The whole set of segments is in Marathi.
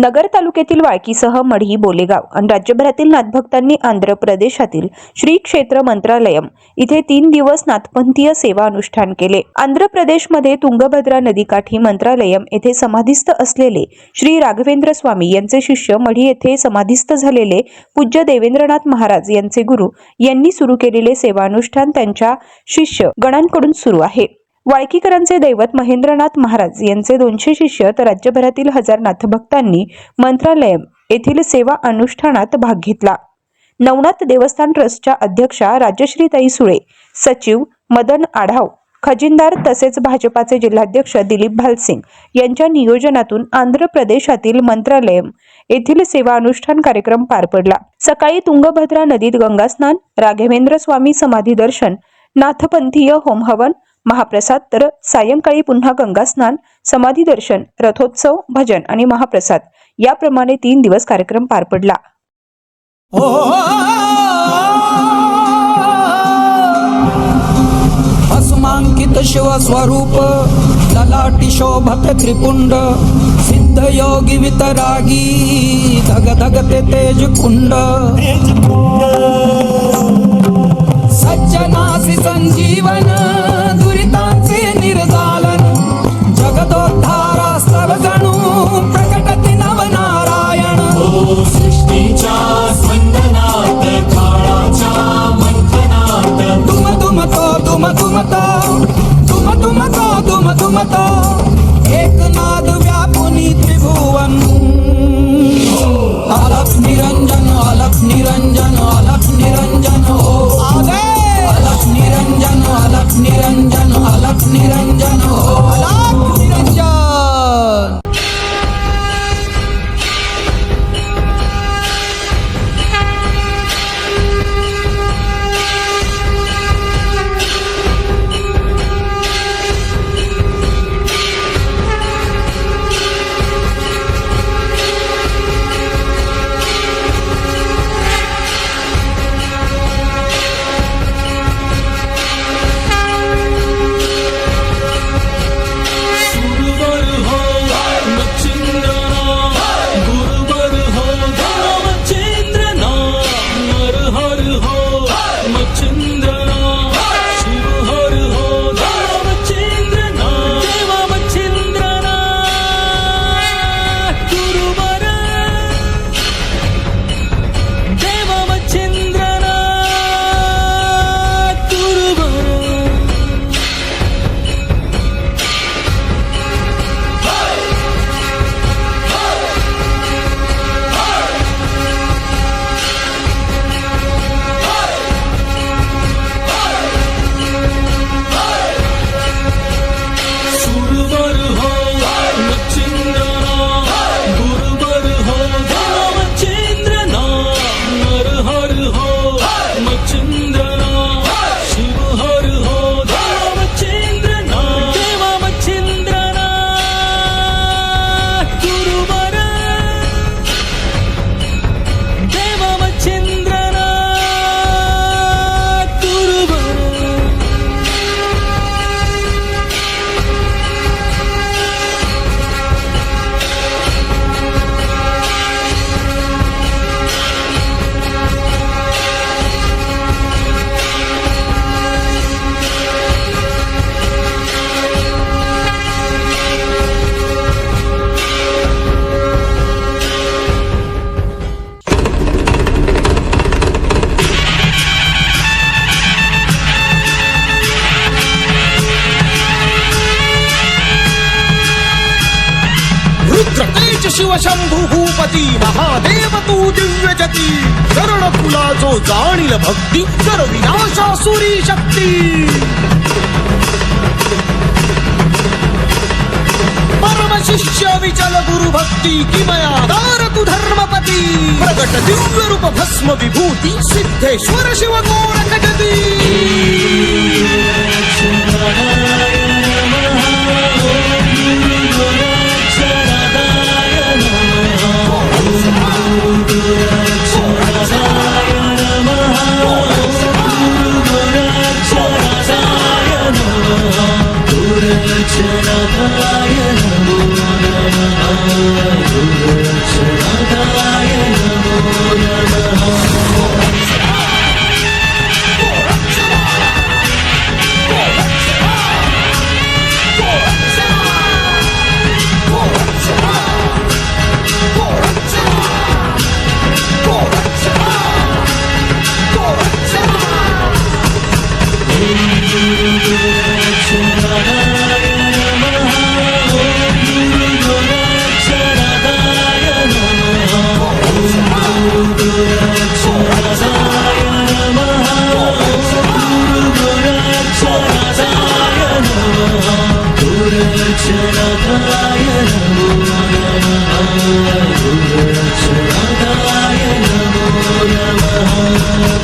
नगर तालुक्यातील वाळकीसह मढी बोलेगाव आणि राज्यभरातील नाथभक्तांनी आंध्र प्रदेशातील श्री क्षेत्र मंत्रालयम इथे तीन दिवस नाथपंथीय सेवा अनुष्ठान केले. आंध्र प्रदेशमध्ये तुंगभद्रा नदीकाठी मंत्रालयम येथे समाधिस्थ असलेले श्री राघवेंद्र स्वामी यांचे शिष्य मढी येथे समाधिस्थ झालेले पूज्य देवेंद्रनाथ महाराज यांचे गुरु यांनी सुरू केलेले सेवानुष्ठान त्यांच्या शिष्य गणांकडून सुरू आहे. वाळकीकरांचे दैवत महेंद्रनाथ महाराज यांचे दोनशे शिष्य तर राज्यभरातील हजार नाथभक्तांनी मंत्रालयम येथील सेवा अनुष्ठानात भाग घेतला. नवनाथ देवस्थान ट्रस्टच्या अध्यक्षा राजश्रीताई सुळे सचिव मदन आढाव खजिनदार तसेच भाजपाचे जिल्हाध्यक्ष दिलीप भालसिंग यांच्या नियोजनातून आंध्र प्रदेशातील मंत्रालयम येथील सेवा अनुष्ठान कार्यक्रम पार पडला. सकाळी तुंगभद्रा नदीत गंगास्नान राघवेंद्र स्वामी समाधी दर्शन नाथपंथीय होमहवन महाप्रसाद तर सायंकाळी पुन्हा गंगास्नान समाधी दर्शन रथोत्सव भजन आणि महाप्रसाद. याप्रमाणे तीन दिवस कार्यक्रम पार पडला. भस्मांकित शिवस्वरूप ललाटी शोभत त्रिपुंड सिद्ध योगी वितरागी धग धगते तेज कुंड. सज्जनासी संजीवन booty thong तेज शिव शंभू भूपती महादेव तू दिव्य जती करण तुला जो जाणील भक्ती कर विनाशासुरी शक्ती. परम शिष्य विचल गुरु भक्ती किमया दार तू धर्मपती. प्रगट दिव्य रूप भस्म विभूती सिद्धेश्वर शिव गोरख দূরে চলে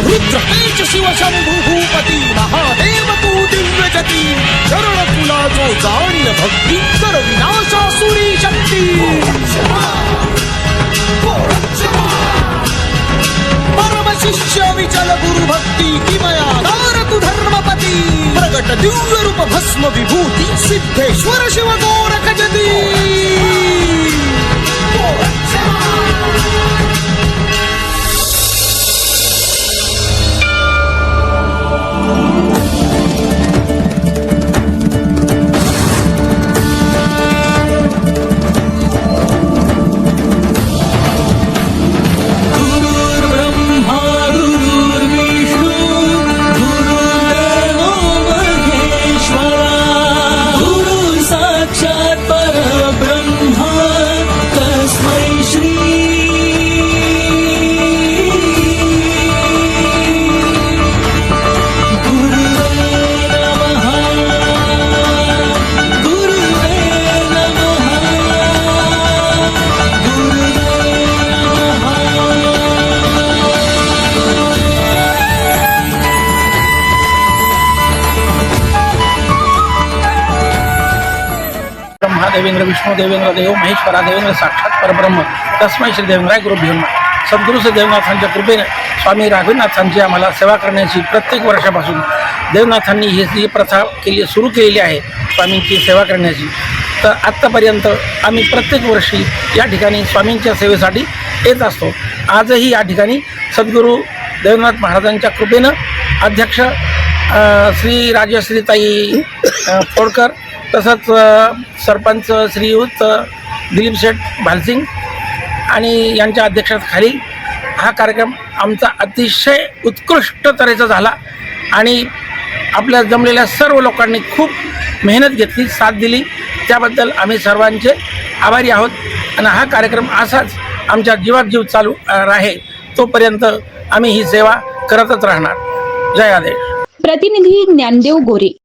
రుద్రాయ శివ శంభు భూపతి మహాదేవతూ దివ్యజతి చరణకులాతో దాన్య భక్తి प्रगट दिव्य रूप भस्म विभूती सिद्धेश्वर शिव गोरख देवेंद्र विष्णू देवेंद्र देव महेश्वरा देवेंद्र साक्षात परब्रह्म तस्मै श्री देवेंद्राय गुरु नमः. सद्गुरू श्री देवनाथांच्या कृपेने स्वामी राघवनाथांची आम्हाला सेवा करण्याची प्रत्येक वर्षापासून देवनाथांनी ही जी प्रथा केली सुरू केलेली आहे स्वामींची सेवा करण्याची तर आत्तापर्यंत आम्ही प्रत्येक वर्षी या ठिकाणी स्वामींच्या सेवेसाठी येत असतो. आजही या ठिकाणी सद्गुरू देवनाथ महाराजांच्या कृपेनं अध्यक्ष श्री राजश्रीताई फोडकर तसंच सरपंच श्रीयुत दिलीप शेठ भालसिंग आणि यांच्या अध्यक्षतेखाली हा कार्यक्रम आमचा अतिशय उत्कृष्ट तऱ्हेचा झाला आणि आपल्या जमलेल्या सर्व लोकांनी खूप मेहनत घेतली साथ दिली. त्याबद्दल आम्ही सर्वांचे आभारी आहोत आणि हा कार्यक्रम असाच आमच्या जीवात जीव चालू राहे तोपर्यंत आम्ही ही सेवा करतच राहणार. जय आदेश. प्रतिनिधी ज्ञानदेव गोरे.